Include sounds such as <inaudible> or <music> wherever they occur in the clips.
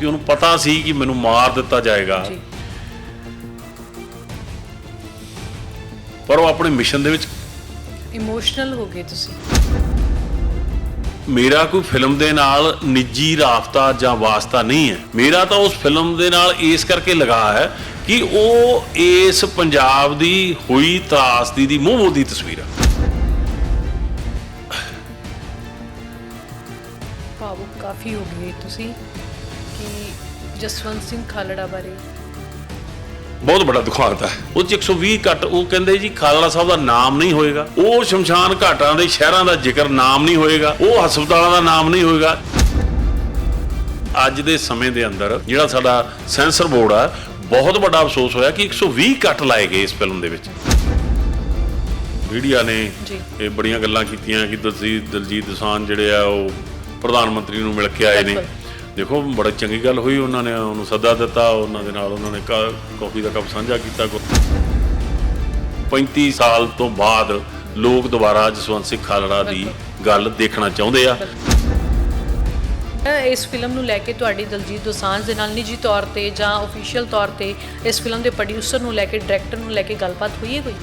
ਕਿ ਉਹਨੂੰ ਪਤਾ ਸੀ ਕਿ ਮੈਨੂੰ ਮਾਰ ਦਿੱਤਾ ਜਾਏਗਾ। ਪਰ ਉਹ ਆਪਣੇ ਮਿਸ਼ਨ ਦੇ ਵਿੱਚ ਇਮੋਸ਼ਨਲ ਹੋ ਗਏ ਤੁਸੀਂ। ਮੇਰਾ ਕੋਈ ਫਿਲਮ ਦੇ ਨਾਲ ਨਿੱਜੀ ਰਾਫਤਾ ਜਾਂ ਵਾਸਤਾ ਨਹੀਂ ਹੈ। ਮੇਰਾ ਤਾਂ ਉਸ ਫਿਲਮ ਦੇ ਨਾਲ ਇਸ ਕਰਕੇ ਲਗਾ ਹੈ ਕਿ ਉਹ ਇਸ ਪੰਜਾਬ ਦੀ ਹੋਈ ਤਰਾਸਦੀ ਦੀ ਮੂੰਹ ਮੋਦੀ ਤਸਵੀਰ ਹੈ ਭਾਵੁਕ ਕਾਫੀ ਹੋ ਗਏ ਤੁਸੀਂ। ਕਿ ਜਸਵੰਤ ਸਿੰਘ ਖਾਲੜਾ ਬਾਰੇ? ਬਹੁਤ ਵੱਡਾ ਦੁਖਾਂਤ ਹੈ। ਉਹ 'ਚ 120 ਘੱਟ ਉਹ ਕਹਿੰਦੇ ਜੀ ਖਾਲੜਾ ਸਾਹਿਬ ਦਾ ਨਾਮ ਨਹੀਂ ਹੋਏਗਾ। ਉਹ ਸ਼ਮਸ਼ਾਨ ਘਾਟਾਂ ਦੇ ਸ਼ਹਿਰਾਂ ਦਾ ਜ਼ਿਕਰ ਨਾਮ ਨਹੀਂ ਹੋਏਗਾ। ਉਹ ਹਸਪਤਾਲਾਂ ਦਾ ਨਾਮ ਨਹੀਂ ਹੋਏਗਾ। ਅੱਜ ਦੇ ਸਮੇਂ ਦੇ ਅੰਦਰ ਜਿਹੜਾ ਸਾਡਾ ਸੈਂਸਰ ਬੋਰਡ ਆ ਬਹੁਤ ਵੱਡਾ ਅਫਸੋਸ ਹੋਇਆ ਕਿ 120 ਕੱਟ ਲਾਏ ਗਏ ਇਸ ਫਿਲਮ ਦੇ ਵਿੱਚ। ਮੀਡੀਆ ਨੇ। ਇਹ ਬੜੀਆਂ ਗੱਲਾਂ ਕੀਤੀਆਂ ਕਿ ਦਲਜੀਤ ਦਲਜੀਤ ਦੋਸਾਂਝ ਜਿਹੜੇ ਆ ਉਹ ਪ੍ਰਧਾਨ ਮੰਤਰੀ ਨੂੰ ਮਿਲ ਕੇ ਆਏ ਨੇ। ਦੇਖੋ ਬੜੀ ਚੰਗੀ ਗੱਲ ਹੋਈ ਉਹਨਾਂ ਨੇ ਉਹਨੂੰ ਸੱਦਾ ਦਿੱਤਾ ਉਹਨਾਂ ਦੇ ਨਾਲ ਉਹਨਾਂ ਨੇ ਕੌਫੀ ਦਾ ਕੱਪ ਸਾਂਝਾ ਕੀਤਾ 35 ਸਾਲ ਤੋਂ ਬਾਅਦ ਲੋਕ ਦੁਬਾਰਾ ਜਸਵੰਤ ਸਿੰਘ ਖਾਲੜਾ ਦੀ ਗੱਲ ਦੇਖਣਾ ਚਾਹੁੰਦੇ ਆ। ਇਸ ਫਿਲਮ ਨੂੰ ਲੈ ਕੇ ਤੁਹਾਡੀ ਦਲਜੀਤ ਦੋਸਾਂਝ ਦੇ ਨਾਲ ਨਿੱਜੀ ਤੌਰ ਤੇ ਜਾਂ ਅਫੀਸ਼ੀਅਲ ਤੌਰ ਤੇ ਇਸ ਫਿਲਮ ਦੇ ਪ੍ਰੋਡਿਊਸਰ ਨੂੰ ਲੈ ਕੇ ਡਾਇਰੈਕਟਰ ਨੂੰ ਲੈ ਕੇ ਗੱਲਬਾਤ ਹੋਈ ਹੈ ਕੋਈ?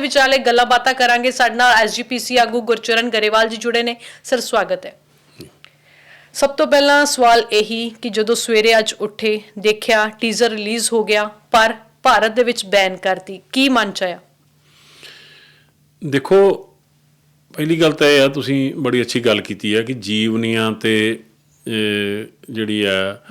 ਵਿਚਾਲੇ ਗੱਲਾਂ ਬਾਤਾਂ ਕਰਾਂਗੇ। ਸਾਡੇ ਨਾਲ ਐਸਜੀਪੀਸੀ ਆਗੂ ਗੁਰਚਰਨ ਗਰੇਵਾਲ ਜੀ ਜੁੜੇ ਨੇ। ਸਰ ਸਵਾਗਤ ਹੈ। ਸਭ ਤੋਂ ਪਹਿਲਾਂ ਸਵਾਲ ਇਹੀ ਕਿ ਜਦੋਂ ਸਵੇਰੇ ਅੱਜ ਉੱਠੇ ਦੇਖਿਆ ਟੀਜ਼ਰ ਰਿਲੀਜ਼ ਹੋ ਗਿਆ ਪਰ ਭਾਰਤ ਦੇ ਵਿੱਚ ਬੈਨ ਕਰਤੀ ਕੀ ਮਨ ਚ ਆਇਆ? ਦੇਖੋ ਪਹਿਲੀ ਗੱਲ ਤਾਂ ਇਹ ਆ ਤੁਸੀਂ ਬੜੀ ਅੱਛੀ ਗੱਲ ਕੀਤੀ ਹੈ ਕਿ ਜੀਵਨੀਆਂ ਤੇ ਜਿਹੜੀ ਹੈ।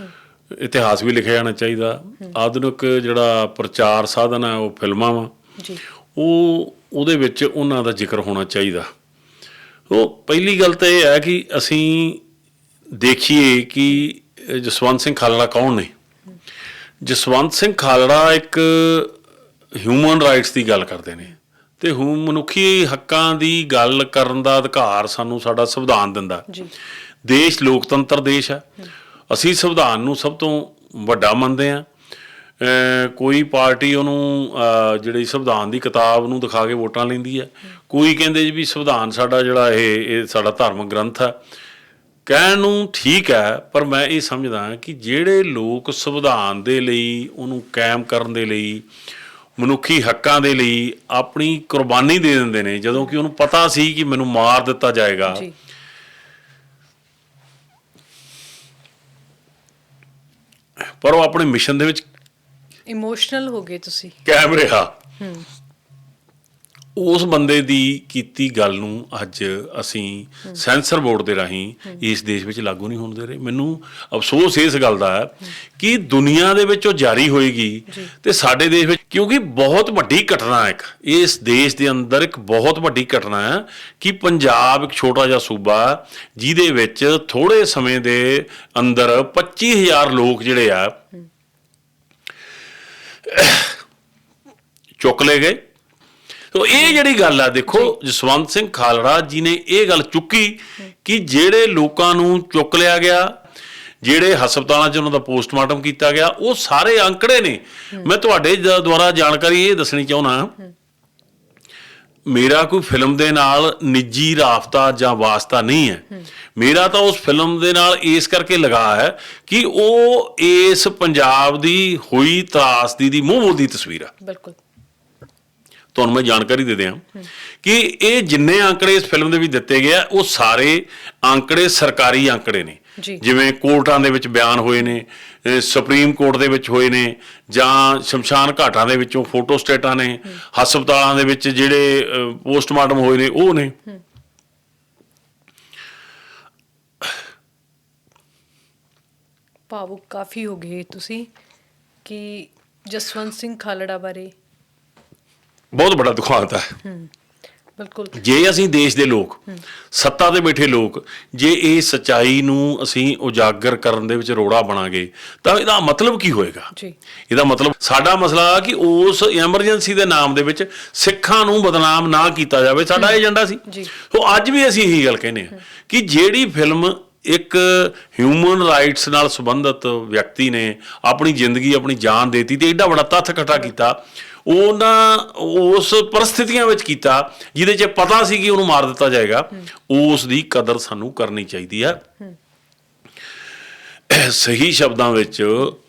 ਇਤਿਹਾਸ ਵੀ ਲਿਖਿਆ ਜਾਣਾ ਚਾਹੀਦਾ। ਆਧੁਨਿਕ ਜਿਹੜਾ ਪ੍ਰਚਾਰ ਸਾਧਨ ਹੈ ਉਹ ਫਿਲਮਾਂ ਵਾ ਜੀ। ਉਹ ਉਹਦੇ ਵਿੱਚ ਉਹਨਾਂ ਦਾ ਜ਼ਿਕਰ ਹੋਣਾ ਚਾਹੀਦਾ। ਉਹ ਪਹਿਲੀ ਗੱਲ ਤਾਂ ਇਹ ਹੈ ਕਿ ਅਸੀਂ ਦੇਖੀਏ ਕਿ ਜਸਵੰਤ ਸਿੰਘ ਖਾਲੜਾ ਕੌਣ ਨੇ ਜਸਵੰਤ ਸਿੰਘ ਖਾਲੜਾ ਇੱਕ ਹਿਊਮਨ ਰਾਈਟਸ ਦੀ ਗੱਲ ਕਰਦੇ ਨੇ ਤੇ ਹੂ ਮਨੁੱਖੀ ਹੱਕਾਂ ਦੀ ਗੱਲ ਕਰਨ ਦਾ ਅਧਿਕਾਰ ਸਾਨੂੰ ਸਾਡਾ ਸੰਵਿਧਾਨ ਦਿੰਦਾ ਜੀ ਦੇਸ਼ ਲੋਕਤੰਤਰ ਦੇਸ਼ ਹੈ ਅਸੀਂ ਸੰਵਿਧਾਨ ਨੂੰ ਸਭ ਤੋਂ ਵੱਡਾ ਮੰਨਦੇ ਆ ਕੋਈ ਪਾਰਟੀ ਉਹਨੂੰ ਜਿਹੜੀ ਸੰਵਿਧਾਨ ਦੀ ਕਿਤਾਬ ਨੂੰ ਦਿਖਾ ਕੇ ਵੋਟਾਂ ਲੈਂਦੀ ਹੈ ਕੋਈ ਕਹਿੰਦੇ ਜੀ ਵੀ ਸੰਵਿਧਾਨ ਸਾਡਾ ਜਿਹੜਾ ਇਹ ਇਹ ਸਾਡਾ ਧਾਰਮਿਕ ਗ੍ਰੰਥ ਹੈ ਕਹਿਣ ਨੂੰ ਠੀਕ ਹੈ ਪਰ ਮੈਂ ਇਹ ਸਮਝਦਾ ਕਿ ਜਿਹੜੇ ਲੋਕ ਸੰਵਿਧਾਨ ਦੇ ਲਈ ਉਹਨੂੰ ਕਾਇਮ ਕਰਨ ਦੇ ਲਈ ਮਨੁੱਖੀ ਹੱਕਾਂ ਦੇ ਲਈ ਆਪਣੀ ਕੁਰਬਾਨੀ ਦੇ ਦਿੰਦੇ ਨੇ ਜਦੋਂ ਕਿ ਉਹਨੂੰ ਪਤਾ ਸੀ ਕਿ ਮੈਨੂੰ ਮਾਰ ਦਿੱਤਾ ਜਾਏਗਾ। ਜੀ। ਪਰ ਉਹ ਆਪਣੇ ਮਿਸ਼ਨ ਦੇ ਵਿੱਚ ਇਮੋਸ਼ਨਲ ਹੋ ਗਏ ਤੁਸੀਂ। ਕਾਇਮ ਰਿਹਾ। ਉਸ ਬੰਦੇ ਦੀ ਕੀਤੀ ਗੱਲ ਨੂੰ ਅੱਜ ਅਸੀਂ ਸੈਂਸਰ ਬੋਰਡ ਦੇ ਰਾਹੀਂ ਇਸ ਦੇਸ਼ ਵਿੱਚ ਲਾਗੂ ਨਹੀਂ ਹੋਣ ਦੇ ਰਹੇ। ਮੈਨੂੰ ਅਫਸੋਸ ਇਸ ਗੱਲ ਦਾ ਹੈ ਕਿ ਦੁਨੀਆ ਦੇ ਵਿੱਚ ਉਹ ਜਾਰੀ ਹੋਏਗੀ ਤੇ ਸਾਡੇ ਦੇਸ਼ ਵਿੱਚ ਕਿਉਂਕਿ ਬਹੁਤ ਵੱਡੀ ਘਟਨਾ ਹੈ ਇੱਕ। ਇਸ ਦੇਸ਼ ਦੇ ਅੰਦਰ ਇੱਕ ਬਹੁਤ ਵੱਡੀ ਘਟਨਾ ਹੈ ਕਿ ਪੰਜਾਬ ਇੱਕ ਛੋਟਾ ਜਿਹਾ ਸੂਬਾ ਜਿਹਦੇ ਵਿੱਚ ਥੋੜੇ ਸਮੇਂ ਦੇ ਅੰਦਰ 25000 ਲੋਕ ਜਿਹੜੇ ਆ ਚੁੱਕ ਲਏ ਗਏ। ਤੋ ਇਹ ਜਿਹੜੀ ਗੱਲ ਆ ਦੇਖੋ ਜਸਵੰਤ ਸਿੰਘ ਖਾਲੜਾ ਜੀ ਨੇ ਇਹ ਗੱਲ ਚੁੱਕੀ ਕਿ ਜਿਹੜੇ ਲੋਕਾਂ ਨੂੰ ਚੁੱਕ ਲਿਆ ਗਿਆ ਜਿਹੜੇ ਹਸਪਤਾਲਾਂ 'ਚ ਉਹਨਾਂ ਦਾ ਪੋਸਟਮਾਰਟਮ ਕੀਤਾ ਗਿਆ ਉਹ ਸਾਰੇ ਅੰਕੜੇ ਨੇ। ਮੈਂ ਤੁਹਾਡੇ ਦੁਆਰਾ ਜਾਣਕਾਰੀ ਇਹ ਦੱਸਣੀ ਚਾਹੁੰਦਾ ਮੇਰਾ ਕੋਈ ਫਿਲਮ ਦੇ ਨਾਲ ਨਿੱਜੀ ਰਾਫਤਾ ਜਾਂ ਵਾਸਤਾ ਨਹੀਂ ਹੈ। ਮੇਰਾ ਤਾਂ ਉਸ ਫਿਲਮ ਦੇ ਨਾਲ ਇਸ ਕਰਕੇ ਲਗਾ ਹੈ ਕਿ ਉਹ ਇਸ ਪੰਜਾਬ ਦੀ ਹੋਈ ਤਰਾਸਦੀ ਦੀ ਮੂੰਹ ਮੋਦੀ ਤਸਵੀਰ ਆ। ਬਿਲਕੁਲ। ਤੁਹਾਨੂੰ ਮੈਂ ਜਾਣਕਾਰੀ ਦੇ ਦਿਆਂ ਕਿ ਇਹ ਜਿੰਨੇ ਅੰਕੜੇ ਇਸ ਫਿਲਮ ਦੇ ਵਿੱਚ ਦਿੱਤੇ ਗਏ ਆ ਉਹ ਸਾਰੇ ਅੰਕੜੇ ਸਰਕਾਰੀ ਅੰਕੜੇ ਨੇ। ਜਿਵੇਂ ਕੋਰਟਾਂ ਦੇ ਵਿੱਚ ਬਿਆਨ ਹੋਏ ਨੇ ਸੁਪਰੀਮ ਕੋਰਟ ਦੇ ਵਿੱਚ ਹੋਏ ਨੇ ਜਾਂ ਸ਼ਮਸ਼ਾਨ ਘਾਟਾਂ ਦੇ ਵਿੱਚੋਂ ਫੋਟੋ ਸਟੇਟਾਂ ਨੇ ਹਸਪਤਾਲਾਂ ਦੇ ਵਿੱਚ ਜਿਹੜੇ ਪੋਸਟਮਾਰਟਮ ਹੋਏ ਨੇ ਉਹ ਨੇ ਭਾਵੁਕ ਕਾਫੀ ਹੋ ਗਏ ਤੁਸੀਂ ਕਿ ਜਸਵੰਤ ਸਿੰਘ ਖਾਲੜਾ ਬਾਰੇ ਬਹੁਤ ਵੱਡਾ ਦੁਖਾਂਤ ਹੈ। ਬਿਲਕੁਲ। ਜੇ ਅਸੀਂ ਦੇਸ਼ ਦੇ ਲੋਕ ਸੱਤਾ ਤੇ ਬੈਠੇ ਲੋਕ ਜੇ ਇਹ ਸਚਾਈ ਨੂੰ ਅਸੀਂ ਉਜਾਗਰ ਕਰਨ ਦੇ ਵਿੱਚ ਰੋੜਾ ਬਣਾਂਗੇ ਤਾਂ ਇਹਦਾ ਮਤਲਬ ਕੀ ਹੋਏਗਾ? ਜੀ। ਇਹਦਾ ਮਤਲਬ ਸਾਡਾ ਮਸਲਾ ਕਿ ਉਸ ਐਮਰਜੈਂਸੀ ਦੇ ਨਾਮ ਦੇ ਵਿੱਚ ਸਿੱਖਾਂ ਨੂੰ ਬਦਨਾਮ ਨਾ ਕੀਤਾ ਜਾਵੇ। ਸਾਡਾ ਏਜੰਡਾ ਸੀ। ਜੀ। ਸੋ ਅੱਜ ਵੀ ਅਸੀਂ ਇਹੀ ਗੱਲ ਕਹਿੰਦੇ ਹਾਂ ਕਿ ਜਿਹੜੀ ਫਿਲਮ ਇੱਕ ਹਿਊਮਨ ਰਾਈਟਸ ਨਾਲ ਸੰਬੰਧਿਤ ਵਿਅਕਤੀ ਨੇ ਆਪਣੀ ਜ਼ਿੰਦਗੀ ਆਪਣੀ ਜਾਨ ਦੇਤੀ ਤੇ ਐਡਾ ਵੱਡਾ ਤੱਥ ਇਕੱਠਾ ਕੀਤਾ। ਉਹਨਾਂ ਉਸ ਪਰਿਸਥਿਤੀਆਂ ਵਿੱਚ ਕੀਤਾ ਜਿਹਦੇ 'ਚ ਪਤਾ ਸੀ ਕਿ ਉਹਨੂੰ ਮਾਰ ਦਿੱਤਾ ਜਾਏਗਾ। ਉਸ ਦੀ ਕਦਰ ਸਾਨੂੰ ਕਰਨੀ ਚਾਹੀਦੀ ਹੈ। ਸਹੀ ਸ਼ਬਦਾਂ ਵਿੱਚ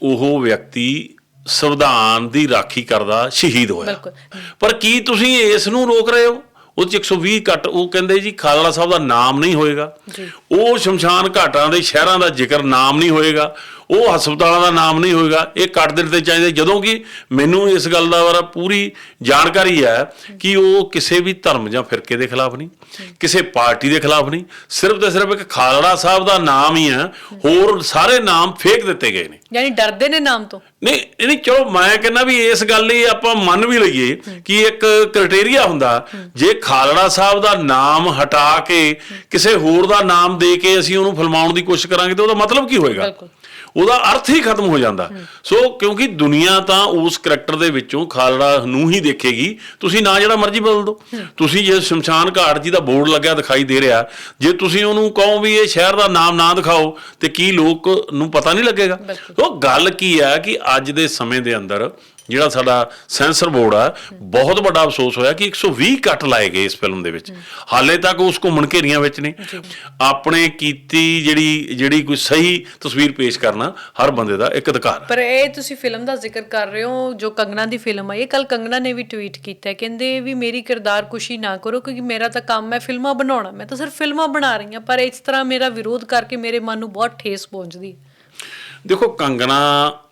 ਉਹ ਵਿਅਕਤੀ ਸੰਵਿਧਾਨ ਦੀ ਰਾਖੀ ਕਰਦਾ ਸ਼ਹੀਦ ਹੋਇਆ। ਪਰ ਕੀ ਤੁਸੀਂ ਇਸ ਨੂੰ ਰੋਕ ਰਹੇ ਹੋ? ਉਹ 'ਚ 120 ਘੱਟ ਉਹ ਕਹਿੰਦੇ ਜੀ ਖਾਲੜਾ ਸਾਹਿਬ ਦਾ ਨਾਮ ਨਹੀਂ ਹੋਏਗਾ। ਉਹ ਸ਼ਮਸ਼ਾਨ ਘਾਟਾਂ ਦੇ ਸ਼ਹਿਰਾਂ ਦਾ ਜ਼ਿਕਰ ਨਾਮ ਨਹੀਂ ਹੋਏਗਾ ਉਹ ਹਸਪਤਾਲਾਂ ਦਾ ਨਾਮ ਨਹੀਂ ਹੋਏਗਾ। ਇਹ ਕੱਟ ਦਿੱਤੇ ਚਾਹੀਦੇ। ਜਦੋਂ ਕਿ ਮੈਨੂੰ ਇਸ ਗੱਲ ਦਾ ਬਾਰੇ ਪੂਰੀ ਜਾਣਕਾਰੀ ਹੈ ਕਿ ਉਹ ਕਿਸੇ ਵੀ ਧਰਮ ਜਾਂ ਫਿਰਕੇ ਦੇ ਖਿਲਾਫ ਨਹੀਂ ਕਿਸੇ ਪਾਰਟੀ ਦੇ ਖਿਲਾਫ ਨਹੀਂ। ਸਿਰਫ ਤੇ ਸਿਰਫ ਇੱਕ ਖਾਲੜਾ ਸਾਹਿਬ ਦਾ ਨਾਮ ਹੀ ਹੈ। ਹੋਰ ਸਾਰੇ ਨਾਮ ਫੇਕ ਦਿੱਤੇ ਗਏ ਨੇ। ਯਾਨੀ ਡਰਦੇ ਨੇ ਨਾਮ ਤੋਂ? ਨਹੀਂ ਨਹੀਂ ਚਲੋ ਮੈਂ ਕਹਿੰਦਾ ਵੀ ਇਸ ਗੱਲ ਲਈ ਆਪਾਂ ਮੰਨ ਵੀ ਲਈਏ ਕਿ ਇੱਕ ਕ੍ਰਾਈਟੇਰੀਆ ਹੁੰਦਾ। ਜੇ ਖਾਲੜਾ ਸਾਹਿਬ ਦਾ ਨਾਮ ਹਟਾ ਕੇ ਕਿਸੇ ਹੋਰ ਦਾ ਨਾਮ ਦੇ ਕੇ ਅਸੀਂ ਉਹਨੂੰ ਫਿਲਮਾਉਣ ਦੀ ਕੋਸ਼ਿਸ਼ ਕਰਾਂਗੇ ਤਾਂ ਉਹਦਾ ਮਤਲਬ ਕੀ ਹੋਏਗਾ? ਬਿਲਕੁਲ। ਉਹਦਾ ਅਰਥ ਹੀ ਖਤਮ ਹੋ ਜਾਂਦਾ। ਸੋ ਕਿਉਂਕਿ ਦੁਨੀਆ ਤਾਂ ਉਸ ਕਰੈਕਟਰ ਦੇ ਵਿੱਚੋਂ ਖਾਲੜਾ ਨੂੰ ਹੀ ਦੇਖੇਗੀ। ਤੁਸੀਂ ਨਾ ਜਿਹੜਾ ਮਰਜ਼ੀ ਬਦਲ ਦਿਓ। ਤੁਸੀਂ ਜੇ ਸ਼ਮਸ਼ਾਨ ਘਾਟ ਜੀ ਦਾ ਬੋਰਡ ਲੱਗਿਆ ਦਿਖਾਈ ਦੇ ਰਿਹਾ ਜੇ ਤੁਸੀਂ ਉਹਨੂੰ ਕਹੋ ਵੀ ਇਹ ਸ਼ਹਿਰ ਦਾ ਨਾਮ ਨਾ ਦਿਖਾਓ ਤੇ ਕੀ ਲੋਕ ਨੂੰ ਪਤਾ ਨਹੀਂ ਲੱਗੇਗਾ। ਉਹ ਗੱਲ ਕੀ ਹੈ ਕਿ ਅੱਜ ਦੇ ਸਮੇਂ ਦੇ ਅੰਦਰ ਜਿਹੜਾ ਸਾਡਾ ਸੈਂਸਰ ਬੋਰਡ ਆ ਬਹੁਤ ਵੱਡਾ ਅਫਸੋਸ ਹੋਇਆ ਕਿ 120 ਕੱਟ ਲਾਏ ਗਏ ਇਸ ਫਿਲਮ ਦੇ ਵਿੱਚ। ਹਾਲੇ ਤੱਕ ਉਸ ਘੁੰਮਣ ਘੇਰੀਆਂ ਵਿੱਚ ਨੇ ਆਪਣੇ ਕੀਤੀ ਜਿਹੜੀ ਜਿਹੜੀ ਕੋਈ ਸਹੀ ਤਸਵੀਰ ਪੇਸ਼ ਕਰਨਾ ਹਰ ਬੰਦੇ ਦਾ ਇੱਕ ਅਧਿਕਾਰ ਹੈ ਪਰ ਇਹ ਤੁਸੀਂ ਫਿਲਮ ਦਾ ਜ਼ਿਕਰ ਕਰ ਰਹੇ ਹੋ ਜੋ ਕੰਗਨਾ ਦੀ ਫਿਲਮ ਹੈ ਇਹ ਕੱਲ ਕੰਗਨਾ ਨੇ ਵੀ ਟਵੀਟ ਕੀਤਾ ਕਹਿੰਦੇ ਵੀ ਮੇਰੀ ਕਿਰਦਾਰ ਕੁਸ਼ੀ ਨਾ ਕਰੋ ਕਿਉਂਕਿ ਮੇਰਾ ਤਾਂ ਕੰਮ ਹੈ ਫਿਲਮਾਂ ਬਣਾਉਣਾ। ਮੈਂ ਤਾਂ ਸਿਰਫ ਫਿਲਮਾਂ ਬਣਾ ਰਹੀ ਹਾਂ ਪਰ ਇਸ ਤਰ੍ਹਾਂ ਮੇਰਾ ਵਿਰੋਧ ਕਰਕੇ ਮੇਰੇ ਮਨ ਨੂੰ ਬਹੁਤ ਠੇਸ ਪਹੁੰਚਦੀ ਦੇਖੋ ਕੰਗਨਾ ਅਹ,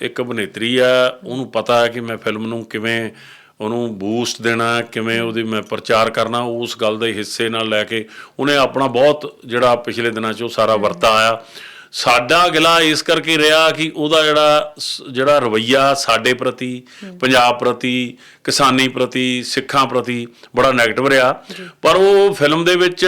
ਇੱਕ ਅਭਿਨੇਤਰੀ ਆ, ਉਹਨੂੰ ਪਤਾ ਹੈ ਕਿ ਮੈਂ ਫਿਲਮ ਨੂੰ ਕਿਵੇਂ ਉਹਨੂੰ ਬੂਸਟ ਦੇਣਾ, ਕਿਵੇਂ ਉਹਦੀ ਮੈਂ ਪ੍ਰਚਾਰ ਕਰਨਾ, ਉਸ ਗੱਲ ਦੇ ਹਿੱਸੇ ਨਾਲ ਲੈ ਕੇ ਉਹਨੇ ਆਪਣਾ ਬਹੁਤ ਜਿਹੜਾ ਪਿਛਲੇ ਦਿਨਾਂ 'ਚ ਉਹ ਸਾਰਾ ਵਰਤਾ ਆਇਆ ਸਾਡਾ ਗਿਲਾ ਇਸ ਕਰਕੇ ਰਿਹਾ ਕਿ ਉਹਦਾ ਜਿਹੜਾ ਜਿਹੜਾ ਰਵਈਆ ਸਾਡੇ ਪ੍ਰਤੀ ਪੰਜਾਬ ਪ੍ਰਤੀ ਕਿਸਾਨੀ ਪ੍ਰਤੀ ਸਿੱਖਾਂ ਪ੍ਰਤੀ ਬੜਾ 네ਗੇਟਿਵ ਰਿਹਾ ਪਰ ਉਹ ਫਿਲਮ ਦੇ ਵਿੱਚ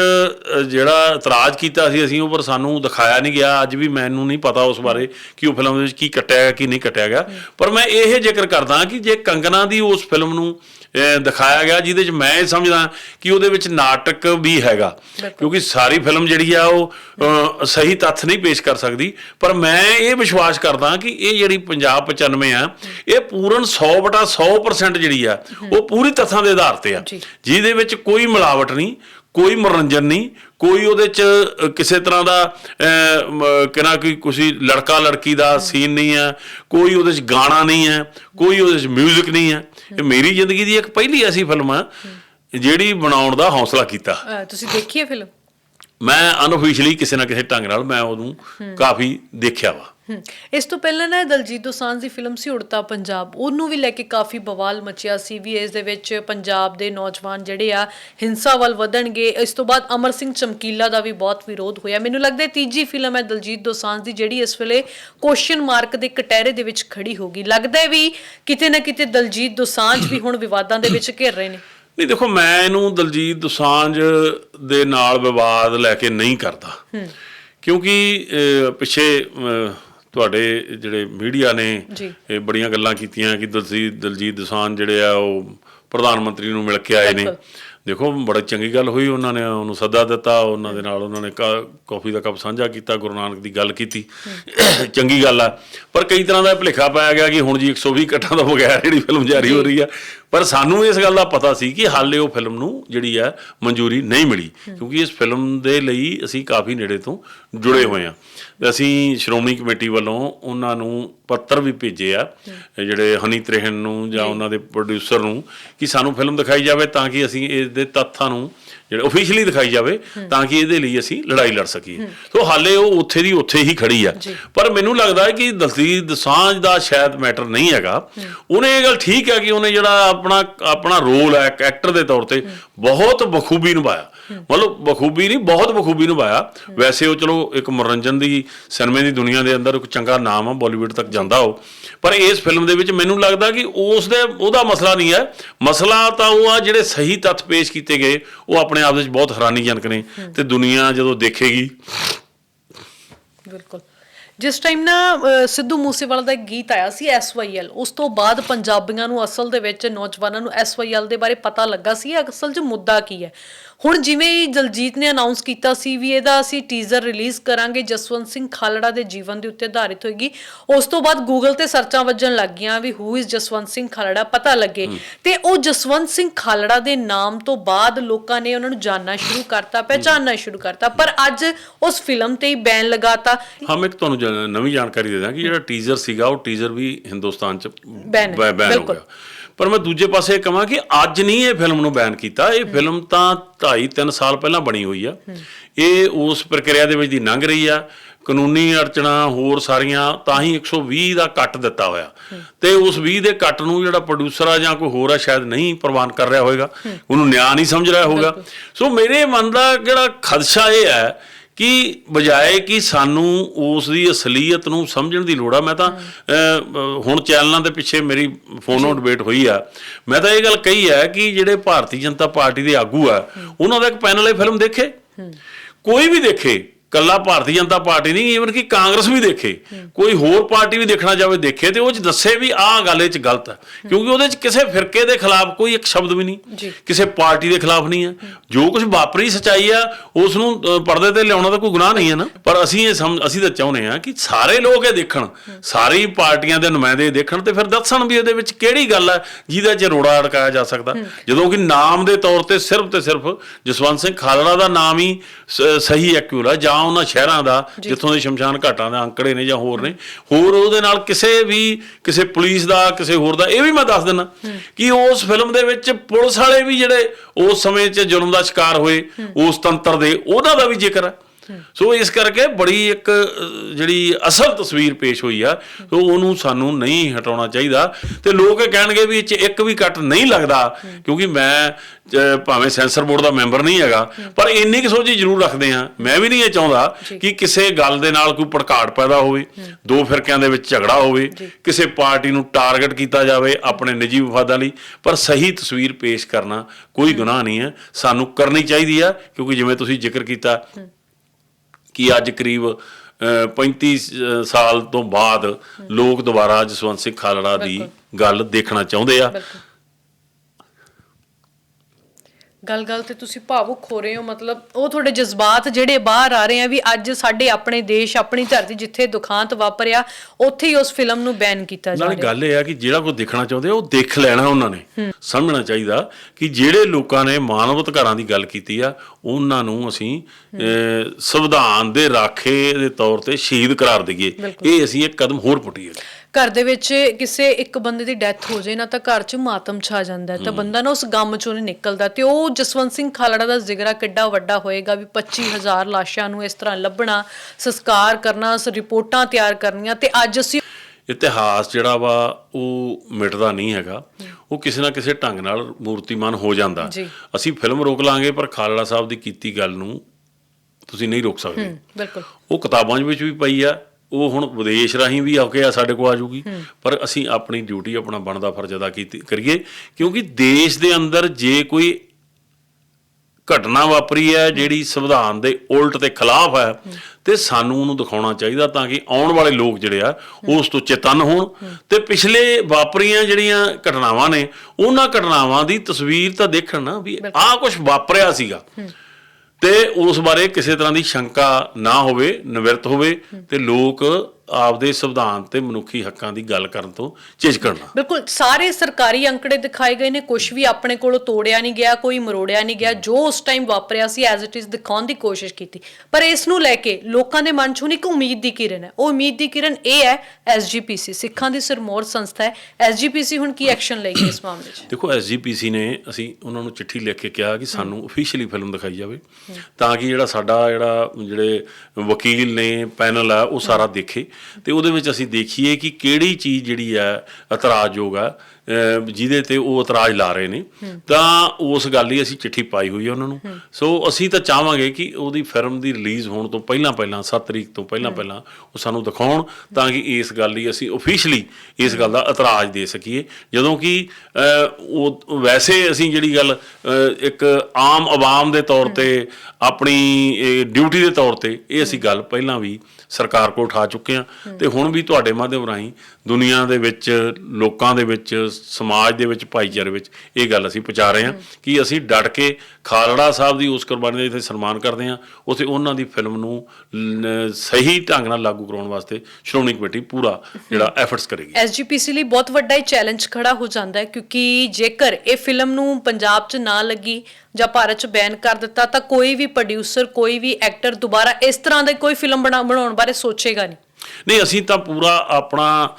ਜਿਹੜਾ ਇਤਰਾਜ਼ ਕੀਤਾ ਸੀ ਅਸੀਂ ਉਹ ਪਰ ਸਾਨੂੰ ਦਿਖਾਇਆ ਨਹੀਂ ਗਿਆ। ਅੱਜ ਵੀ ਮੈਨੂੰ ਨਹੀਂ ਪਤਾ ਉਸ ਬਾਰੇ ਕਿ ਉਹ ਫਿਲਮ ਦੇ ਵਿੱਚ ਕੀ ਕੱਟਿਆ ਗਿਆ ਕੀ ਨਹੀਂ ਕੱਟਿਆ ਗਿਆ। ਪਰ ਮੈਂ ਇਹ ਜ਼ਿਕਰ ਕਰਦਾ ਕਿ ਜੇ ਕੰਗਨਾ ਦੀ ਉਸ ਫਿਲਮ ਨੂੰ ਦਿਖਾਇਆ ਗਿਆ ਜਿਹਦੇ ਵਿੱਚ ਮੈਂ ਇਹ ਸਮਝਦਾ ਕਿ ਉਹਦੇ ਵਿੱਚ ਨਾਟਕ ਵੀ ਹੈਗਾ। ਕਿਉਂਕਿ ਸਾਰੀ ਫਿਲਮ ਜਿਹੜੀ ਆ ਉਹ ਸਹੀ ਤੱਥ ਨਹੀਂ ਪੇਸ਼ ਕਰ ਸਕਦੀ ਪਰ ਮੈਂ ਇਹ ਵਿਸ਼ਵਾਸ ਕਰਦਾ ਕਿ ਇਹ ਜਿਹੜੀ ਪੰਜਾਬ 95 ਆ ਇਹ ਪੂਰਨ 100 ਬਟਾ 100% ਜਿਹੜੀ ਆ ਉਹ ਪੂਰੀ ਤੱਥਾਂ ਦੇ ਆਧਾਰ ਤੇ ਆ। ਜਿਹਦੇ ਵਿੱਚ ਕੋਈ ਮਿਲਾਵਟ ਨਹੀਂ ਕੋਈ ਮਨੋਰੰਜਨ ਨਹੀਂ ਕੋਈ ਉਹਦੇ ਚ ਕਿਸੇ ਤਰ੍ਹਾਂ ਦਾ ਕਿਨਾ ਕੋਈ ਕੁਸੀ ਲੜਕਾ ਲੜਕੀ ਦਾ ਸੀਨ ਨਹੀਂ ਹੈ ਕੋਈ ਉਹਦੇ ਚ ਗਾਣਾ ਨਹੀਂ ਹੈ ਕੋਈ ਉਹਦੇ ਚ 뮤직 ਨਹੀਂ ਹੈ ਇਹ ਮੇਰੀ ਜ਼ਿੰਦਗੀ ਦੀ ਇੱਕ ਪਹਿਲੀ ਐਸੀ ਫਿਲਮ ਹੈ। ਜਿਹੜੀ ਬਣਾਉਣ ਦਾ ਹੌਸਲਾ ਕੀਤਾ। ਤੁਸੀਂ ਦੇਖੀ ਹੈ ਫਿਲਮ ਮੈਂ ਅਨਅਫੀਸ਼ੀਅਲੀ ਕਿਸੇ ਨਾ ਕਿਸੇ ਢੰਗ ਨਾਲ ਮੈਂ ਉਹਨੂੰ ਕਾਫੀ ਦੇਖਿਆ ਵਾ। ਇਸ ਤੋਂ ਪਹਿਲਾਂ ਨਾ ਦਲਜੀਤ ਦੋਸਾਂਝ ਦੀ ਫਿਲਮ ਸੀ ਉੜਤਾ ਪੰਜਾਬ। ਉਹਨੂੰ ਵੀ ਲੈ ਕੇ ਕਾਫੀ ਬਵਾਲ ਮਚਿਆ ਸੀ ਵੀ ਇਸ ਦੇ ਵਿੱਚ ਪੰਜਾਬ ਦੇ ਨੌਜਵਾਨ ਜਿਹੜੇ ਆ ਹਿੰਸਾ ਵੱਲ ਵਧਣਗੇ। ਇਸ ਤੋਂ ਬਾਅਦ ਅਮਰ ਸਿੰਘ ਚਮਕੀਲਾ ਦਾ ਵੀ ਬਹੁਤ ਵਿਰੋਧ ਹੋਇਆ। ਮੈਨੂੰ ਲੱਗਦਾ ਤੀਜੀ ਫਿਲਮ ਹੈ ਦਲਜੀਤ ਦੋਸਾਂਝ ਦੀ ਜਿਹੜੀ ਇਸ ਵੇਲੇ ਕੁਐਸਚਨ ਮਾਰਕ ਦੇ ਕਟਹਿਰੇ ਦੇ ਵਿੱਚ ਖੜੀ ਹੋਗੀ ਲੱਗਦਾ ਵੀ ਕਿਤੇ ਨਾ ਕਿਤੇ ਦਲਜੀਤ ਦੋਸਾਂਝ ਵੀ ਹੁਣ ਵਿਵਾਦਾਂ ਦੇ ਵਿੱਚ ਘਿਰ ਰਹੇ ਨੇ। ਨਹੀਂ ਦੇਖੋ ਮੈਂ ਇਹਨੂੰ ਦਲਜੀਤ ਦੋਸਾਂਝ ਦੇ ਨਾਲ ਵਿਵਾਦ ਲੈ ਕੇ ਨਹੀਂ ਕਰਦਾ। ਕਿਉਂਕਿ ਪਿੱਛੇ ਤੁਹਾਡੇ ਜਿਹੜੇ ਮੀਡੀਆ ਨੇ। ਇਹ ਬੜੀਆਂ ਗੱਲਾਂ ਕੀਤੀਆਂ ਕਿ ਦਲਜੀਤ ਦਲਜੀਤ ਦੋਸਾਂਝ ਜਿਹੜੇ ਆ ਉਹ ਪ੍ਰਧਾਨ ਮੰਤਰੀ ਨੂੰ ਮਿਲ ਕੇ ਆਏ ਨੇ। ਦੇਖੋ ਬੜਾ ਚੰਗੀ ਗੱਲ ਹੋਈ ਉਹਨਾਂ ਨੇ ਉਹਨੂੰ ਸੱਦਾ ਦਿੱਤਾ ਉਹਨਾਂ ਦੇ ਨਾਲ ਉਹਨਾਂ ਨੇ ਕੌਫੀ ਦਾ ਕੱਪ ਸਾਂਝਾ ਕੀਤਾ ਗੁਰੂ ਨਾਨਕ ਦੀ ਗੱਲ ਕੀਤੀ। <coughs> ਚੰਗੀ ਗੱਲ ਆ। ਪਰ ਕਈ ਤਰ੍ਹਾਂ ਦਾ ਭੁਲੇਖਾ ਪਾਇਆ ਗਿਆ ਕਿ ਹੁਣ ਜੀ 120 ਕੱਟਾਂ ਤੋਂ ਬਗੈਰ ਜਿਹੜੀ ਫਿਲਮ ਜਾਰੀ ਹੋ ਰਹੀ ਆ ਪਰ ਸਾਨੂੰ ਇਸ ਗੱਲ ਦਾ ਪਤਾ ਸੀ ਕਿ ਹਾਲੇ ਉਹ ਫਿਲਮ ਨੂੰ ਜਿਹੜੀ ਆ ਮਨਜ਼ੂਰੀ ਨਹੀਂ ਮਿਲੀ ਕਿਉਂਕਿ ਇਸ ਫਿਲਮ ਦੇ ਲਈ ਅਸੀਂ ਕਾਫੀ ਨੇੜੇ ਤੋਂ ਜੁੜੇ ਹੋਏ ਆ ਅਸੀਂ ਸ਼੍ਰੋਮਣੀ ਕਮੇਟੀ ਵੱਲੋਂ ਉਹਨਾਂ ਨੂੰ ਪੱਤਰ ਵੀ ਭੇਜੇ ਆ ਜਿਹੜੇ ਹਨੀ ਤ੍ਰਿਹਨ ਨੂੰ ਜਾਂ। ਉਹਨਾਂ ਦੇ ਪ੍ਰੋਡਿਊਸਰ ਨੂੰ ਕਿ ਸਾਨੂੰ ਫਿਲਮ ਦਿਖਾਈ ਜਾਵੇ ਤਾਂ ਕਿ ਅਸੀਂ ਇਸ ਦੇ ਤੱਥਾਂ ਨੂੰ ਜਿਹੜੇ ਅਫੀਸ਼ੀਅਲੀ ਦਿਖਾਈ ਜਾਵੇ ਤਾਂ ਕਿ ਇਹਦੇ ਲਈ ਅਸੀਂ ਲੜਾਈ ਲੜ ਸਕੀਏ। ਸੋ ਹਾਲੇ ਉਹ ਉੱਥੇ ਦੀ ਉੱਥੇ ਹੀ ਖੜੀ ਆ। ਪਰ ਮੈਨੂੰ ਲੱਗਦਾ ਹੈ ਕਿ ਦਲਜੀਤ ਦੋਸਾਂਝ ਦਾ ਸ਼ਾਇਦ ਮੈਟਰ ਨਹੀਂ ਹੈਗਾ। ਉਹਨੇ ਇਹ ਗੱਲ ਠੀਕ ਹੈ ਕਿ ਉਹਨੇ ਜਿਹੜਾ ਆਪਣਾ ਆਪਣਾ ਰੋਲ ਹੈ ਐਕਟਰ ਦੇ ਤੌਰ ਤੇ ਬਹੁਤ ਬਖੂਬੀ ਨਿਭਾਇਆ। ਮਤਲਬ ਬਖੂਬੀ ਨਹੀਂ ਬਹੁਤ ਬਖੂਬੀ ਨਿਭਾਇਆ ਵੈਸੇ ਉਹ ਚਲੋ ਇੱਕ ਮਨੋਰੰਜਨ ਦੀ ਸਿਨੇਮੇ ਦੀ ਦੁਨੀਆ ਦੇ ਅੰਦਰ ਇੱਕ ਚੰਗਾ ਨਾਮ ਆ ਬਾਲੀਵੁੱਡ ਤੱਕ ਜਾਂਦਾ ਉਹ। ਪਰ ਇਸ ਫਿਲਮ ਦੇ ਵਿੱਚ ਮੈਨੂੰ ਲੱਗਦਾ ਕਿ ਉਸ ਦੇ ਉਹਦਾ ਮਸਲਾ ਨਹੀਂ ਹੈ। ਮਸਲਾ ਤਾਂ ਉਹ ਆ ਜਿਹੜੇ ਸਹੀ ਤੱਥ ਪੇਸ਼ ਕੀਤੇ ਗਏ ਉਹ ਆਪਣੇ ਆਪ ਵਿੱਚ ਬਹੁਤ ਹੈਰਾਨੀਜਨਕ ਨੇ ਤੇ ਦੁਨੀਆ ਜਦੋਂ ਦੇਖੇਗੀ। ਬਿਲਕੁਲ। ਜਿਸ ਟਾਈਮ ਨਾ ਅਹ, ਸਿੱਧੂ ਮੂਸੇਵਾਲਾ ਦਾ ਗੀਤ ਆਇਆ ਸੀ ਐਸਵਾਈਐਲ ਉਸ ਤੋਂ ਬਾਅਦ ਪੰਜਾਬੀਆਂ ਨੂੰ ਅਸਲ ਦੇ ਵਿੱਚ ਨੌਜਵਾਨਾਂ ਨੂੰ ਐਸਵਾਈਐਲ ਦੇ ਬਾਰੇ ਪਤਾ ਲੱਗਾ ਸੀ ਅਸਲ 'ਚ ਮੁੱਦਾ ਕੀ ਹੈ? ਹੁਣ ਜਿਵੇਂ ਹੀ ਦਲਜੀਤ ਨੇ ਅਨਾਉਂਸ ਕੀਤਾ ਸੀ ਵੀ ਇਹਦਾ ਅਸੀਂ ਟੀਜ਼ਰ ਰਿਲੀਜ਼ ਕਰਾਂਗੇ ਜਸਵੰਤ ਸਿੰਘ ਖਾਲੜਾ ਦੇ ਜੀਵਨ ਦੇ ਉੱਤੇ ਆਧਾਰਿਤ ਹੋਏਗੀ। ਉਸ ਤੋਂ ਬਾਅਦ ਗੂਗਲ ਤੇ ਸਰਚਾਂ ਵੱਜਣ ਲੱਗ ਗਈਆਂ ਵੀ ਹੂ ਇਜ਼ ਜਸਵੰਤ ਸਿੰਘ ਖਾਲੜਾ ਪਤਾ ਲੱਗੇ। ਤੇ ਉਹ ਜਸਵੰਤ ਸਿੰਘ ਖਾਲੜਾ ਦੇ ਨਾਮ ਤੋਂ ਬਾਅਦ ਲੋਕਾਂ ਨੇ ਉਹਨਾਂ ਨੂੰ ਜਾਣਨਾ ਸ਼ੁਰੂ ਕਰਤਾ ਪਹਿਚਾਨਣਾ ਸ਼ੁਰੂ ਕਰਤਾ। ਪਰ ਅੱਜ ਉਸ ਫਿਲਮ ਤੇ ਹੀ ਬੈਨ ਲਗਾਤਾ। ਹਾਂ ਮੈਂ ਇੱਕ ਤੁਹਾਨੂੰ ਨਵੀਂ ਜਾਣਕਾਰੀ ਦੇ ਦਾਂ ਕਿ ਜਿਹੜਾ ਟੀਜ਼ਰ ਸੀਗਾ ਉਹ ਟੀਜ਼ਰ ਵੀ ਹਿੰਦੁਸਤਾਨ ਚ Ban ਹੈ, ਬੈਨ ਹੋ ਬਿਲਕੁਲ। ਗਿਆ ਪਰ ਮੈਂ ਦੂਜੇ ਪਾਸੇ ਕਹਾਂ ਕਿ ਅੱਜ ਨਹੀਂ ਇਹ ਫਿਲਮ ਨੂੰ ਬੈਨ ਕੀਤਾ। ਇਹ ਫਿਲਮ ਤਾਂ 2.5 3 ਸਾਲ ਪਹਿਲਾਂ ਬਣੀ ਹੋਈ ਆ। ਇਹ ਉਸ ਪ੍ਰਕਿਰਿਆ ਦੇ ਵਿੱਚ ਦੀ ਲੰਘ ਰਹੀ ਆ। ਕਾਨੂੰਨੀ ਅੜਚਣਾ ਹੋਰ ਸਾਰੀਆਂ ਤਾਂ ਹੀ 120 ਦਾ ਕੱਟ ਦਿੱਤਾ ਹੋਇਆ। ਤੇ ਉਸ 20 ਦੇ ਕੱਟ ਨੂੰ ਜਿਹੜਾ ਪ੍ਰੋਡਿਊਸਰ ਆ ਜਾਂ ਕੋਈ ਹੋਰ ਆ ਸ਼ਾਇਦ ਨਹੀਂ ਪ੍ਰਵਾਨ ਕਰ ਰਿਹਾ ਹੋਵੇਗਾ ਉਹਨੂੰ ਨਿਆਂ ਨਹੀਂ ਸਮਝ ਰਿਹਾ ਹੋਗਾ ਸੋ ਮੇਰੇ ਮਨ ਦਾ ਜਿਹੜਾ ਖਦਸ਼ਾ ਇਹ ਹੈ ਕਿ ਬਜਾਏ ਕਿ ਸਾਨੂੰ ਉਸ ਦੀ ਅਸਲੀਅਤ ਨੂੰ ਸਮਝਣ ਦੀ ਲੋੜ ਆ? ਮੈਂ ਤਾਂ ਹੁਣ ਚੈਨਲਾਂ ਦੇ ਪਿੱਛੇ ਮੇਰੀ ਫੋਨੋ ਡਿਬੇਟ ਹੋਈ ਆ। ਮੈਂ ਤਾਂ ਇਹ ਗੱਲ ਕਹੀ ਹੈ ਕਿ ਜਿਹੜੇ ਭਾਰਤੀ ਜਨਤਾ ਪਾਰਟੀ ਦੇ ਆਗੂ ਆ ਉਹਨਾਂ ਦਾ ਇੱਕ ਪੈਨਲ ਇਹ ਫਿਲਮ ਦੇਖੇ? ਕੋਈ ਵੀ ਦੇਖੇ ਕੱਲਾ ਭਾਰਤੀ ਜਨਤਾ ਪਾਰਟੀ ਨਹੀਂ ਈਵਨ ਕਿ ਕਾਂਗਰਸ ਵੀ ਦੇਖੇ। ਕੋਈ ਹੋਰ ਪਾਰਟੀ ਵੀ ਦੇਖਣਾ ਚਾਹੇ ਦੇਖੇ ਤੇ ਉਹ ਚ ਦੱਸੇ ਵੀ ਆਹ ਗੱਲ ਇਹ ਚ ਗਲਤ ਹੈ ਕਿਉਂਕਿ ਉਹਦੇ ਚ ਕਿਸੇ ਫਿਰਕੇ ਦੇ ਖਿਲਾਫ ਕੋਈ ਇੱਕ ਸ਼ਬਦ ਵੀ ਨਹੀਂ। ਕਿਸੇ ਪਾਰਟੀ ਦੇ ਖਿਲਾਫ ਨਹੀਂ ਹੈ ਜੋ ਕੁਝ ਵਾਪਰੀ ਸਚਾਈ ਆ ਉਸ ਨੂੰ ਪਰਦੇ ਤੇ ਲਿਆਉਣਾ ਤਾਂ ਕੋਈ ਗੁਨਾਹ ਨਹੀਂ ਹੈ ਨਾ। ਪਰ ਅਸੀਂ ਇਹ ਸਮ- ਅਸੀਂ ਤਾਂ ਚਾਹੁੰਦੇ ਆ ਕਿ ਸਾਰੇ ਲੋਕ ਇਹ ਦੇਖਣ ਸਾਰੀ ਪਾਰਟੀਆਂ ਦੇ ਨੁਮਾਇੰਦੇ ਦੇਖਣ ਤੇ ਫਿਰ ਦੱਸਣ ਵੀ ਇਹਦੇ ਵਿੱਚ ਕਿਹੜੀ ਗੱਲ ਹੈ ਜਿਹਦੇ 'ਚ ਰੋੜਾ ਅੜਕਾਇਆ ਜਾ ਸਕਦਾ। ਜਦੋਂ ਕਿ ਨਾਮ ਦੇ ਤੌਰ ਤੇ ਸਿਰਫ ਤੇ ਸਿਰਫ ਜਸਵੰਤ ਸਿੰਘ ਖਾਲੜਾ ਦਾ ਨਾਮ ਹੀ ਸਹੀ ਐਕਿਊਰ ਆ ਜਾਂ ਉਹਨਾਂ ਸ਼ਹਿਰਾਂ ਦਾ ਜਿੱਥੋਂ ਦੇ ਸ਼ਮਸ਼ਾਨ ਘਾਟਾਂ ਦੇ ਅੰਕੜੇ ਨੇ ਜਾਂ ਹੋਰ ਨੇ ਹੋਰ ਉਹਦੇ ਨਾਲ ਕਿਸੇ ਵੀ ਕਿਸੇ ਪੁਲਿਸ ਦਾ ਕਿਸੇ ਹੋਰ ਦਾ ਇਹ ਵੀ ਮੈਂ ਦੱਸ ਦਿੰਦਾ ਕਿ ਉਸ ਫਿਲਮ ਦੇ ਵਿੱਚ ਪੁਲਿਸ ਵਾਲੇ ਵੀ ਜਿਹੜੇ ਉਸ ਸਮੇਂ 'ਚ ਜ਼ੁਲਮ ਦਾ ਸ਼ਿਕਾਰ ਹੋਏ ਉਸ ਤੰਤਰ ਦੇ ਉਹਨਾਂ ਦਾ ਵੀ ਜ਼ਿਕਰ ਹੈ ਸੋ ਇਸ ਕਰਕੇ ਬੜੀ ਇੱਕ ਜਿਹੜੀ ਅਸਲ ਤਸਵੀਰ ਪੇਸ਼ ਹੋਈ ਆ ਸੋ ਉਹਨੂੰ ਸਾਨੂੰ ਨਹੀਂ ਹਟਾਉਣਾ ਚਾਹੀਦਾ। ਤੇ ਲੋਕ ਇਹ ਕਹਿਣਗੇ ਵੀ ਇਹ 'ਚ ਇੱਕ ਵੀ ਕੱਟ ਨਹੀਂ ਲੱਗਦਾ ਕਿਉਂਕਿ ਮੈਂ ਭਾਵੇਂ ਸੈਂਸਰ ਬੋਰਡ ਦਾ ਮੈਂਬਰ ਨਹੀਂ ਹੈਗਾ ਪਰ ਇੰਨੀ ਕੁ ਸੋਝੀ ਜ਼ਰੂਰ ਰੱਖਦੇ ਆ ਮੈਂ ਵੀ ਨਹੀਂ ਇਹ ਚਾਹੁੰਦਾ ਕਿ ਕਿਸੇ ਗੱਲ ਦੇ ਨਾਲ ਕੋਈ ਭੜਕਾੜ ਪੈਦਾ ਹੋਵੇ ਦੋ ਫਿਰਕਿਆਂ ਦੇ ਵਿੱਚ ਝਗੜਾ ਹੋਵੇ ਕਿਸੇ ਪਾਰਟੀ ਨੂੰ ਟਾਰਗੇਟ ਕੀਤਾ ਜਾਵੇ ਆਪਣੇ ਨਿੱਜੀ ਵਿਵਾਦਾਂ ਲਈ ਪਰ ਸਹੀ ਤਸਵੀਰ ਪੇਸ਼ ਕਰਨਾ ਕੋਈ ਗੁਨਾਹ ਨਹੀਂ ਹੈ। ਸਾਨੂੰ ਕਰਨੀ ਚਾਹੀਦੀ ਆ ਕਿਉਂਕਿ ਜਿਵੇਂ ਤੁਸੀਂ ਜ਼ਿਕਰ ਕੀਤਾ ਕਿ ਅੱਜ ਕਰੀਬ ਅਹ, 35 ਸ- ਸਾਲ ਤੋਂ ਬਾਅਦ ਲੋਕ ਦੁਬਾਰਾ ਜਸਵੰਤ ਸਿੰਘ ਖਾਲੜਾ ਦੀ ਗੱਲ ਦੇਖਣਾ ਚਾਹੁੰਦੇ ਆ। ਗੱਲ-ਗੱਲ ਤੇ ਤੁਸੀਂ ਭਾਵੁਕ ਹੋ ਰਹੇ ਹੋ ਮਤਲਬ ਉਹ ਤੁਹਾਡੇ ਜਜ਼ਬਾਤ ਜਿਹੜੇ ਬਾਹਰ ਆ ਰਹੇ ਆ ਵੀ ਅੱਜ ਸਾਡੇ ਆਪਣੇ ਦੇਸ਼ ਆਪਣੀ ਧਰਤੀ ਜਿੱਥੇ ਦੁਖਾਂਤ ਵਾਪਰਿਆ ਉੱਥੇ ਹੀ ਉਸ ਫਿਲਮ ਨੂੰ ਬੈਨ ਕੀਤਾ ਜਾ ਨਾਲੇ ਗੱਲ ਇਹ ਆ ਕਿ ਜਿਹੜਾ ਕੋਈ ਦੇਖਣਾ ਚਾਹੁੰਦੇ ਉਹ ਦੇਖ ਲੈਣਾ ਉਹਨਾਂ ਨੇ। ਸਮਝਣਾ ਚਾਹੀਦਾ ਕਿ ਜਿਹੜੇ ਲੋਕਾਂ ਨੇ ਮਾਨਵ ਅਧਿਕਾਰਾਂ ਦੀ ਗੱਲ ਕੀਤੀ ਆ ਉਹਨਾਂ ਨੂੰ ਅਸੀਂ ਸੰਵਿਧਾਨ ਦੇ ਰਾਖੇ ਦੇ ਤੌਰ ਤੇ ਸ਼ਹੀਦ ਕਰਾਰ ਦਈਏ। ਇਹ ਅਸੀਂ ਇੱਕ ਕਦਮ ਹੋਰ ਪੁੱਟੀਏ। ਘਰ ਦੇ ਵਿੱਚ ਕਿਸੇ ਇੱਕ ਬੰਦੇ ਦੀ ਡੈਥ ਹੋ ਜਾਏ ਨਾ ਤਾਂ ਘਰ 'ਚ ਮਾਤਮ ਛਾ ਜਾਂਦਾ ਹੈ। ਤਾਂ ਬੰਦਾ ਨਾ ਉਸ ਗਮ 'ਚੋਂ ਨਹੀਂ ਨਿਕਲਦਾ ਤੇ ਉਹ ਜਸਵੰਤ ਸਿੰਘ ਖਾਲੜਾ ਦਾ ਜ਼ਿਕਰਾ ਕਿੱਡਾ ਵੱਡਾ ਹੋਏਗਾ ਵੀ 25000 ਲਾਸ਼ਾਂ ਨੂੰ ਇਸ ਤਰ੍ਹਾਂ ਲੱਭਣਾ ਸੰਸਕਾਰ ਕਰਨਾ ਸ ਰਿਪੋਰਟਾਂ ਤਿਆਰ ਕਰਨੀਆਂ ਤੇ ਅੱਜ ਅਸੀਂ ਇਤਿਹਾਸ ਜਿਹੜਾ ਵਾ ਉਹ ਮਿਟਦਾ ਨਹੀਂ ਹੈਗਾ। ਉਹ ਕਿਸੇ ਨਾ ਕਿਸੇ ਢੰਗ ਨਾਲ ਮੂਰਤੀਮਾਨ ਹੋ ਜਾਂਦਾ। ਜੀ। ਅਸੀਂ ਫਿਲਮ ਰੋਕ ਲਾਂਗੇ ਪਰ ਖਾਲੜਾ ਸਾਹਿਬ ਦੀ ਕੀਤੀ ਗੱਲ ਨੂੰ ਤੁਸੀਂ ਨਹੀਂ ਰੋਕ ਸਕਦੇ। ਬਿਲਕੁਲ। ਉਹ ਕਿਤਾਬਾਂ ਵਿੱਚ ਵੀ ਪਈ ਆ ਉਹ ਹੁਣ ਵਿਦੇਸ਼ ਰਾਹੀਂ ਵੀ ਆ ਕੇ ਆ ਸਾਡੇ ਕੋਲ ਆ ਜੂਗੀ ਪਰ ਅਸੀਂ ਆਪਣੀ ਡਿਊਟੀ ਆਪਣਾ ਬਣਦਾ ਫਰਜ਼ ਅਦਾ ਕੀਤੀ ਕਰੀਏ। ਕਿਉਂਕਿ ਦੇਸ਼ ਦੇ ਅੰਦਰ ਜੇ ਕੋਈ ਘਟਨਾ ਵਾਪਰੀ ਹੈ ਜਿਹੜੀ ਸੰਵਿਧਾਨ ਦੇ ਉਲਟ ਤੇ ਖਿਲਾਫ ਹੈ ਤੇ ਸਾਨੂੰ ਉਹਨੂੰ ਦਿਖਾਉਣਾ ਚਾਹੀਦਾ ਤਾਂ ਕਿ ਆਉਣ ਵਾਲੇ ਲੋਕ ਜਿਹੜੇ ਆ ਉਸ ਤੋਂ ਚੇਤਨ ਹੋਣ। ਤੇ ਪਿਛਲੇ ਵਾਪਰੀਆਂ ਜਿਹੜੀਆਂ ਘਟਨਾਵਾਂ ਨੇ ਉਹਨਾਂ ਘਟਨਾਵਾਂ ਦੀ ਤਸਵੀਰ ਤਾਂ ਦੇਖਣ ਨਾ ਵੀ ਆਹ ਕੁਝ ਵਾਪਰਿਆ ਸੀਗਾ। ਤੇ ਉਸ ਬਾਰੇ ਕਿਸੇ ਤਰ੍ਹਾਂ ਦੀ ਸ਼ੰਕਾ ਨਾ ਹੋਵੇ ਨਿਵਰਤ ਹੋਵੇ ਤੇ ਲੋਕ ਆਪਦੇ ਸੰਵਿਧਾਨ ਤੇ ਮਨੁੱਖੀ ਹੱਕਾਂ ਦੀ ਗੱਲ ਕਰਨ ਤੋਂ ਝਿਜਕਣ ਬਿਲਕੁਲ ਸਾਰੇ ਸਰਕਾਰੀ ਅੰਕੜੇ ਦਿਖਾਏ ਗਏ ਨੇ ਕੁਝ ਵੀ ਆਪਣੇ ਕੋਲੋਂ ਤੋੜਿਆ ਨਹੀਂ ਗਿਆ ਕੋਈ ਮਰੋੜਿਆ ਨਹੀਂ ਗਿਆ ਜੋ ਉਸ ਟਾਈਮ ਵਾਪਰਿਆ ਸੀ ਐਜ਼ ਇਟ ਇਜ਼ ਦਿਖਾਉਣ ਦੀ ਕੋਸ਼ਿਸ਼ ਕੀਤੀ। ਪਰ ਇਸ ਨੂੰ ਲੈ ਕੇ ਲੋਕਾਂ ਦੇ ਮਨ 'ਚ ਹੁਣ ਇੱਕ ਉਮੀਦ ਦੀ ਕਿਰਨ ਹੈ। ਉਹ ਉਮੀਦ ਦੀ ਕਿਰਨ ਇਹ ਹੈ ਐਸਜੀਪੀਸੀ ਸਿੱਖਾਂ ਦੀ ਸਿਰਮੌਰ ਸੰਸਥਾ ਹੈ। ਐਸਜੀਪੀਸੀ ਹੁਣ ਕੀ ਐਕਸ਼ਨ ਲਏਗੀ ਇਸ ਮਾਮਲੇ 'ਚ? ਦੇਖੋ ਐਸਜੀਪੀਸੀ ਨੇ ਅਸੀਂ ਉਹਨਾਂ ਨੂੰ ਚਿੱਠੀ ਲਿਖ ਕੇ ਕਿਹਾ ਕਿ ਸਾਨੂੰ ਅਫੀਸ਼ੀਅਲੀ ਫਿਲਮ ਦਿਖਾਈ ਜਾਵੇ ਤਾਂ ਕਿ ਜਿਹੜਾ ਸਾਡਾ ਜਿਹੜਾ ਜਿਹੜੇ ਵਕੀਲ ਨੇ ਪੈਨਲ ਆ ਉਹ ਸਾਰਾ ਦੇਖੇ। ਤੇ ਉਹਦੇ ਵਿੱਚ ਅਸੀਂ ਦੇਖੀਏ ਕਿ ਕਿਹੜੀ ਚੀਜ਼ ਜਿਹੜੀ ਹੈ ਇਤਰਾਜ਼ਯੋਗ ਆ ਜਿਹਦੇ ਤੇ ਉਹ ਇਤਰਾਜ਼ ਲਾ ਰਹੇ ਨੇ। ਤਾਂ ਉਸ ਗੱਲ ਲਈ ਅਸੀਂ ਚਿੱਠੀ ਪਾਈ ਹੋਈ ਹੈ ਉਹਨਾਂ ਨੂੰ। ਸੋ ਅਸੀਂ ਤਾਂ ਚਾਹਾਂਗੇ ਕਿ ਉਹਦੀ ਫਿਲਮ ਦੀ ਰਿਲੀਜ਼ ਹੋਣ ਤੋਂ ਪਹਿਲਾਂ ਪਹਿਲਾਂ 7 ਤਰੀਕ ਤੋਂ ਪਹਿਲਾਂ ਪਹਿਲਾਂ ਉਹ ਸਾਨੂੰ ਦਿਖਾਉਣ ਤਾਂ ਕਿ ਇਸ ਗੱਲ ਲਈ ਅਸੀਂ ਅਫੀਸ਼ੀਅਲੀ ਇਸ ਗੱਲ ਦਾ ਇਤਰਾਜ਼ ਦੇ ਸਕੀਏ। ਜਦੋਂ ਕਿ ਉਹ ਵੈਸੇ ਅਸੀਂ ਜਿਹੜੀ ਗੱਲ ਇੱਕ ਆਮ ਆਵਾਮ ਦੇ ਤੌਰ ਤੇ, ਆਪਣੀ ਡਿਊਟੀ ਦੇ ਤੌਰ ਤੇ ਇਹ ਅਸੀਂ ਗੱਲ ਪਹਿਲਾਂ ਵੀ ਸਰਕਾਰ ਕੋਲ ਉਠਾ ਚੁੱਕੇ ਹਾਂ। ਤੇ ਹੁਣ ਵੀ ਤੁਹਾਡੇ ਮਾਧਿਅਮ ਰਾਹੀਂ ਦੁਨੀਆ ਦੇ ਵਿੱਚ, ਲੋਕਾਂ ਦੇ ਵਿੱਚ ਸਮਾਜ ਦੇ ਵਿੱਚ ਭਾਈਚਾਰੇ ਵਿੱਚ ਇਹ ਗੱਲ ਅਸੀਂ ਪਹੁੰਚਾ ਰਹੇ ਹਾਂ ਕਿ ਅਸੀਂ ਡਟ ਕੇ ਖਾਲੜਾ ਸਾਹਿਬ ਦੀ ਉਸ ਕੁਰਬਾਨੀ ਦਾ ਜਿੱਥੇ ਸਨਮਾਨ ਕਰਦੇ ਹਾਂ ਉੱਥੇ ਉਹਨਾਂ ਦੀ ਫਿਲਮ ਨੂੰ ਸਹੀ ਢੰਗ ਨਾਲ ਲਾਗੂ ਕਰਾਉਣ ਵਾਸਤੇ ਸ਼੍ਰੋਮਣੀ ਕਮੇਟੀ ਪੂਰਾ ਜਿਹੜਾ ਐਫਰਟਸ ਕਰੇਗੀ। ਐਸਜੀਪੀਸੀ ਲਈ ਬਹੁਤ ਵੱਡਾ ਹੀ ਚੈਲੰਜ ਖੜਾ ਹੋ ਜਾਂਦਾ ਹੈ ਕਿਉਂਕਿ ਜੇਕਰ ਇਹ ਫਿਲਮ ਨੂੰ ਪੰਜਾਬ 'ਚ ਨਾ ਲੱਗੀ ਜਾਂ ਭਾਰਤ 'ਚ ਬੈਨ ਕਰ ਦਿੱਤਾ ਤਾਂ ਕੋਈ ਵੀ ਪ੍ਰੋਡਿਊਸਰ ਕੋਈ ਵੀ ਐਕਟਰ ਦੁਬਾਰਾ ਇਸ ਤਰ੍ਹਾਂ ਦੀ ਕੋਈ ਫਿਲਮ ਬਣਾ ਬਣਾਉਣ ਬਾਰੇ ਸੋਚੇਗਾ ਨਹੀਂ। ਨਹੀਂ ਅਸੀਂ ਤਾਂ ਪੂਰਾ ਆਪਣਾ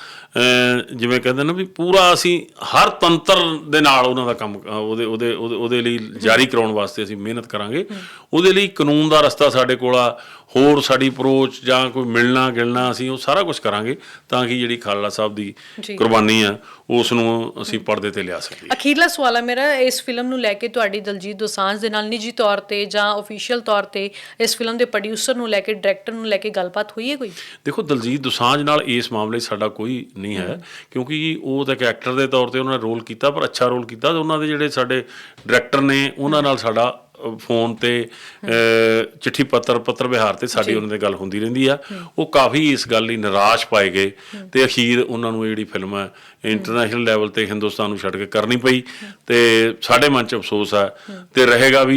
ਜਿਵੇਂ ਕਹਿੰਦੇ ਨਾ ਵੀ ਪੂਰਾ ਅਸੀਂ ਹਰ ਤੰਤਰ ਦੇ ਨਾਲ ਉਹਨਾਂ ਦਾ ਕੰਮ, ਉਹਦੇ ਉਹਦੇ ਉਹਦੇ ਉਹਦੇ ਲਈ ਜਾਰੀ ਕਰਾਉਣ ਵਾਸਤੇ ਅਸੀਂ ਮਿਹਨਤ ਕਰਾਂਗੇ। ਉਹਦੇ ਲਈ ਕਾਨੂੰਨ ਦਾ ਰਸਤਾ ਸਾਡੇ ਕੋਲ ਆ। ਹੋਰ ਸਾਡੀ ਅਪਰੋਚ ਜਾਂ ਕੋਈ ਮਿਲਣਾ ਗਿਲਣਾ ਅਸੀਂ ਉਹ ਸਾਰਾ ਕੁਝ ਕਰਾਂਗੇ ਤਾਂ ਕਿ ਜਿਹੜੀ ਖਾਲੜਾ ਸਾਹਿਬ ਦੀ। ਕੁਰਬਾਨੀ ਆ ਉਸ ਨੂੰ ਅਸੀਂ ਪਰਦੇ ਤੇ ਲਿਆ ਸਕੀਏ ਅਖੀਰਲਾ ਸਵਾਲ ਹੈ ਮੇਰਾ ਇਸ ਫਿਲਮ ਨੂੰ ਲੈ ਕੇ ਤੁਹਾਡੀ ਦਲਜੀਤ ਦੋਸਾਂਝ ਦੇ ਨਾਲ ਨਿੱਜੀ ਤੌਰ ਤੇ ਜਾਂ ਅਫੀਸ਼ੀਅਲ ਤੌਰ ਤੇ ਇਸ ਫਿਲਮ ਦੇ ਪ੍ਰੋਡਿਊਸਰ ਨੂੰ ਲੈ ਕੇ ਡਾਇਰੈਕਟਰ ਨੂੰ ਲੈ ਕੇ ਗੱਲਬਾਤ ਹੋਈ ਹੈ ਕੋਈ ਦੇਖੋ ਦਲਜੀਤ ਦੋਸਾਂਝ ਨਾਲ ਇਸ ਮਾਮਲੇ 'ਚ ਸਾਡਾ ਕੋਈ ਨਹੀਂ ਹੈ ਕਿਉਂਕਿ ਉਹ ਤਾਂ ਇੱਕ ਐਕਟਰ ਦੇ ਤੌਰ ਤੇ ਉਹਨਾਂ ਨੇ ਰੋਲ ਕੀਤਾ ਪਰ ਅੱਛਾ ਰੋਲ ਕੀਤਾ ਤੇ ਉਹਨਾਂ ਦੇ ਜਿਹੜੇ ਸਾਡੇ ਡਾਇਰੈਕਟਰ ਨੇ ਉਹਨਾਂ ਨਾਲ ਸਾਡਾ ਫੋਨ ਤੇ ਚਿੱਠੀ ਪੱਤਰ ਪੱਤਰ ਵਿਹਾਰ ਤੇ ਸਾਡੀ ਉਹਨਾਂ ਦੇ ਗੱਲ ਹੁੰਦੀ ਰਹਿੰਦੀ ਆ। ਉਹ ਕਾਫੀ ਇਸ ਗੱਲ ਲਈ ਨਿਰਾਸ਼ ਪਾਏ ਗਏ ਤੇ ਅਖੀਰ ਉਹਨਾਂ ਨੂੰ ਜਿਹੜੀ ਫਿਲਮ ਹੈ ਇੰਟਰਨੈਸ਼ਨਲ ਲੈਵਲ ਤੇ ਹਿੰਦੁਸਤਾਨ ਨੂੰ ਛੱਡ ਕੇ ਕਰਨੀ ਪਈ ਤੇ ਸਾਡੇ ਮਨ 'ਚ ਅਫਸੋਸ ਹੈ। ਤੇ ਰਹੇਗਾ ਵੀ